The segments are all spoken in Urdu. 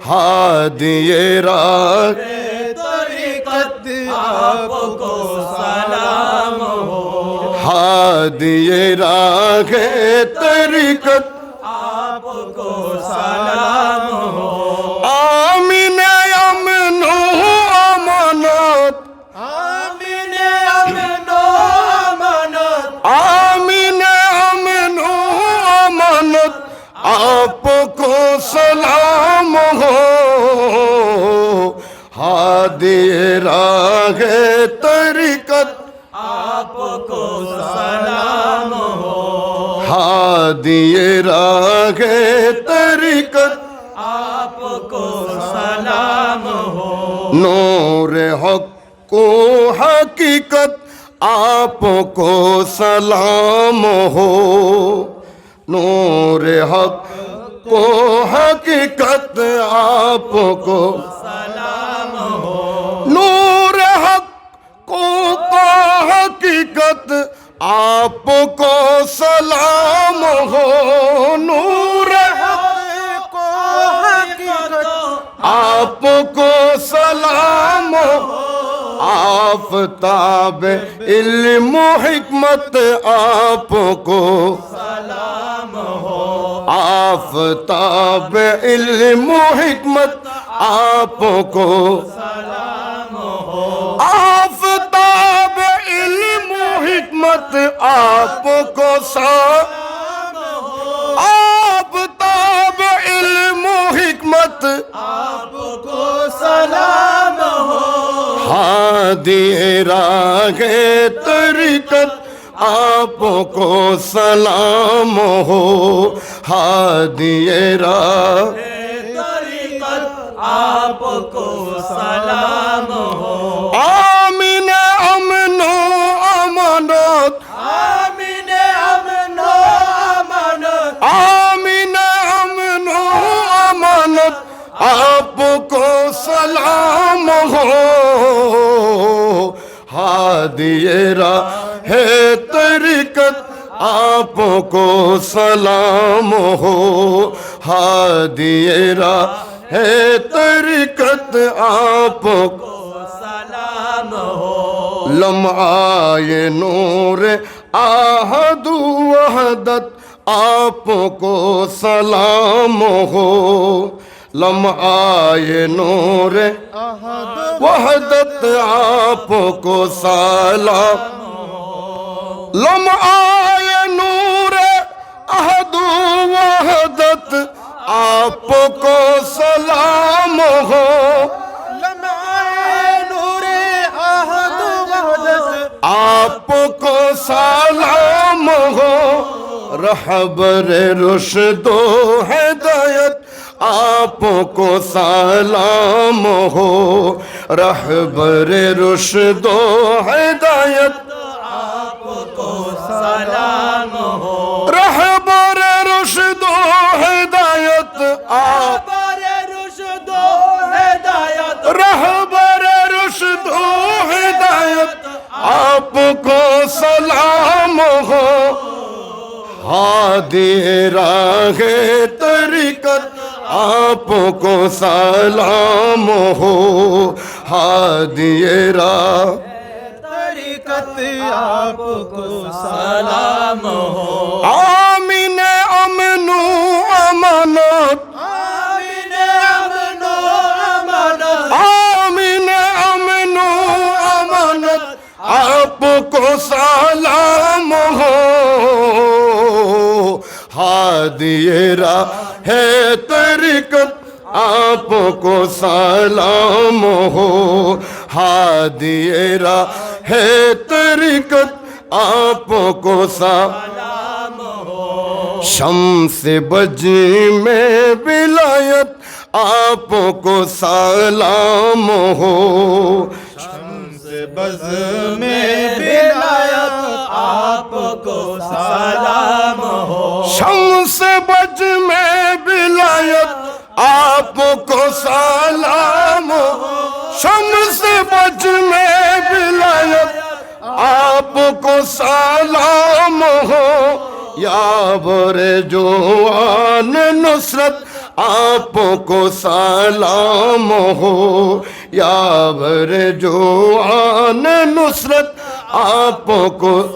ہادی راہ طریقت آپ کو سلام ہو ہادی راہ نور حق کو حقیقت آپ کو سلام ہو۔ نور حق کو حقیقت آپ کو سلام ہو۔ نور حق کو کو حقیقت آپ کو سلام ہو۔ آفتاب علم و حکمت آپ کو سلام ہو آفتاب علم و حکمت آپ کو سلام ہادی راہ ترکت آپ کو سلام ہو۔ ہادی راہ آپ کو سلام ہو۔ راہ طریقت آپ کو سلام ہو۔ ہادی راہ طریقت آپ کو سلام ہو۔ لمعائے نور، آہد وحدت آپ کو سلام ہو۔ لمعائے نور وحدت آپ کو سلام لمعائے نور احد وحدت. آپ کو سلام ہو. لمعائے نور احد وحدت. آپ کو سلام ہو. رہبر رشد و ہدایت. آپ کو سلام ہو. رہبر رشد و ہدایت. ہادی راہ طریقت آپ کو سلام ہو۔ ہادی راہ طریقت آپ کو سلام ہو۔ سلام ہو ہادی راہ ہے طریقت آپ کو سلام ہو۔ شمس بجی میں ولایت آپ کو سلام ہو۔ شمس بز میں ولایت آپ کو سلام ہو۔ شمس بج میں ولایت آپ کو سلام شمس میں ولایت آپ کو سلام ہو۔ یا بر جوان نصرت، آپ کو سلام ہو۔ یاور جو آن نصرت، آپ کو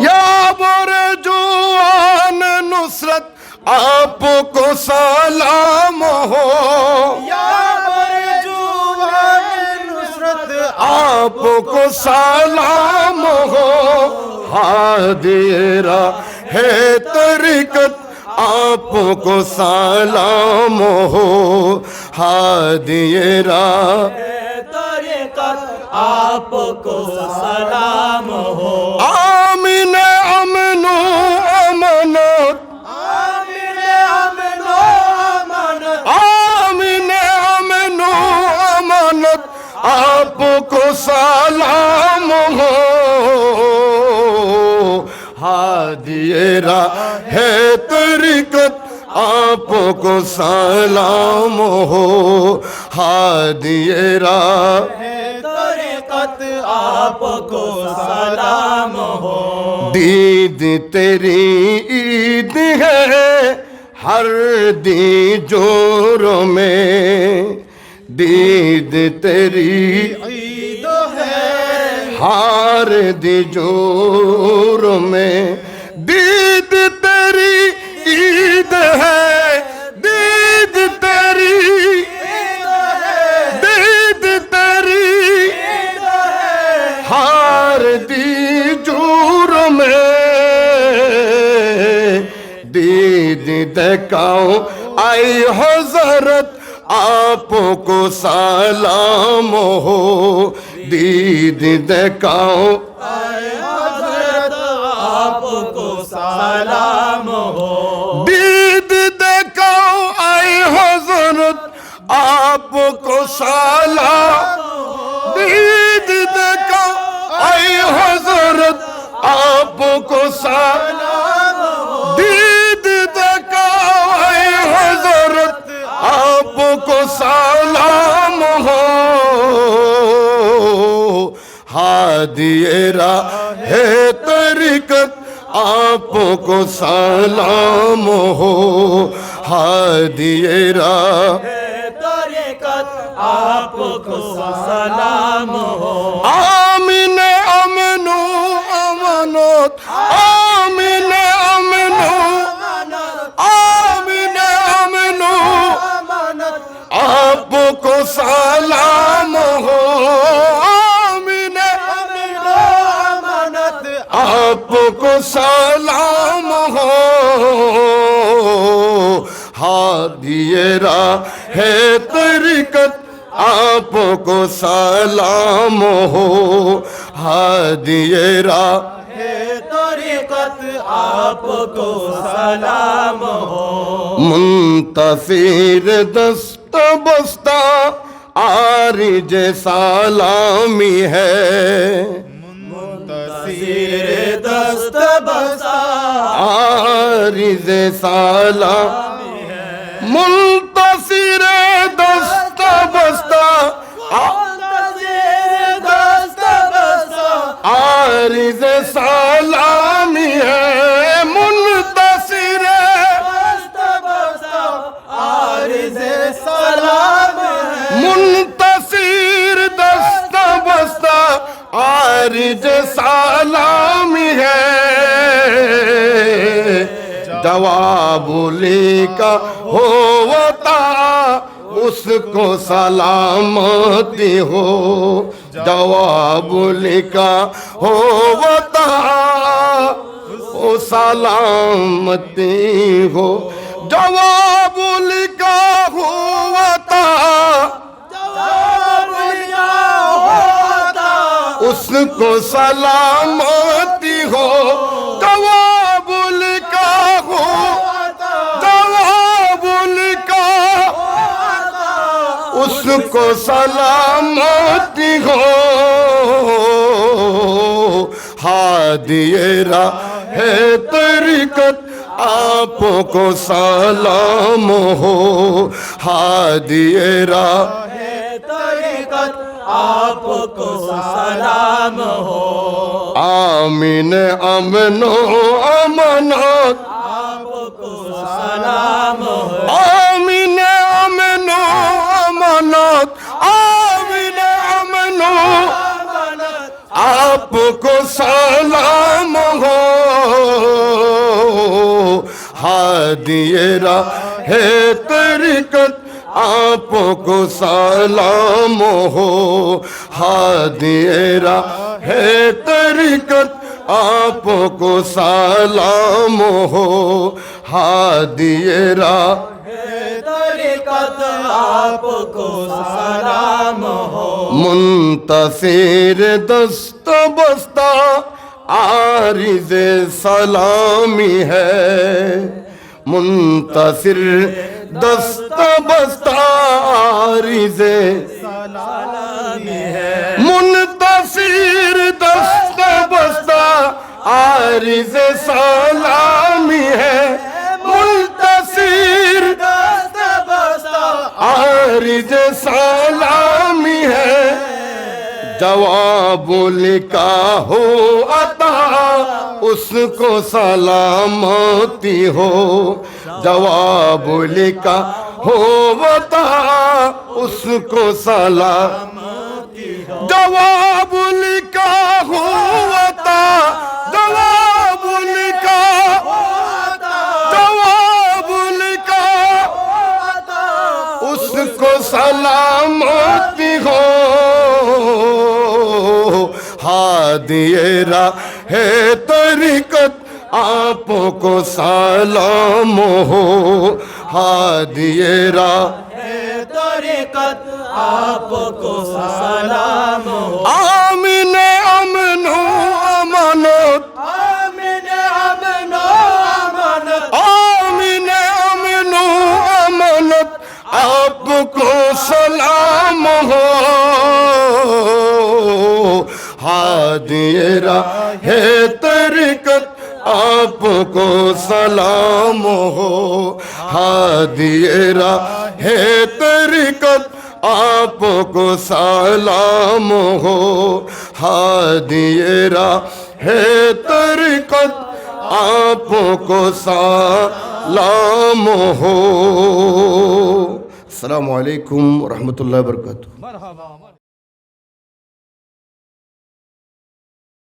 یاور جو آن نصرت، آپ کو سلام آپ کو سلام ہو۔ حادیرہ ہے طریقت آپ کو سلام ہو۔ حادیرہ طریقت آپ کو سلام ہو۔ آمین کو سلام ہو ہادیرہ ہے طریقت آپ کو سلام ہو ہادیرہ طریقت آپ کو سلام ہو دید تیری عید ہے ہر ہار دی جور میں۔ دید تیری عید ہے، دید تیری دید تیری ہار دی جور میں۔ دید دکاؤں آئی حضرت، آپ کو سلام ہو۔ دید دکاؤں حضرت آپ کو سلام ہو دید دکاؤں آئی حضرت آپ کو سلام دید دکاؤں آئی ہادیرہ ہے طریقت آپ کو سلام ہو۔ ہادیرہ طریقت آپ کو سلام ہو۔ آمین امنو امنوت ہاں آپ کو سلام ہو۔ ہادیرہ ہے طریقت آپ کو سلام ہو۔ ہادیرہ طریقت آپ کو سلام ہو۔ منتصر دست بستہ آرج سلامی ہے۔ منتصر دست بسا آرز سلام منتصر دست بستہ منتصر دست بسا آرز سلامی ہے جواب لکھا ہوتا، اس کو سلامتی ہو۔ جواب لکھا ہوتا او سلامتی ہو۔ جواب لکھا ہوتا جواب لیا ہوتا، اس کو سلامتی ہو۔ اس کو سلامتی ہو۔ ہادی راہ طریقت آپ کو سلام ہو۔ ہادی راہ طریقت آپ کو سلام ہو۔ آمین امن و امنات آپ کو سلام ہو۔ آمین۔ آپ کو سلام ہو۔ ہادی راہ ہے ترکت، آپ کو سلام ہو۔ ہادی راہ ہے ترکت، آپ کو سلام ہو۔ ہادیے را۔ طریقت آپ کو سلام ہو منتصر دست بستہ عارض سلامی ہے۔ منتصر دست بستہ عارض سلامی ہے۔ منتصر دست بستہ عارض سلامی ہے۔ تیر عارض سلامی ہے۔ جواب لکھا ہو عطا، اس کو سلام ہوتی ہو۔ جواب لکھا ہو عطا، اس کو سلام ہوتی ہو۔ جواب لکھا সালামতি হো। হাদিয়েরা হে তরিকত আপকো সালাম হো। হাদিয়েরা হে তরিকত আপকো সালাম হো। ہو۔ ہادیرا ہے طریقت آپ کو سلام ہو۔ ہادیرا ہے طریقت آپ کو سلام ہو۔ ہادیرا ہے طریقت آپ کو سلام ہو۔ السلام عليكم ورحمة الله وبركاته. مرحبا.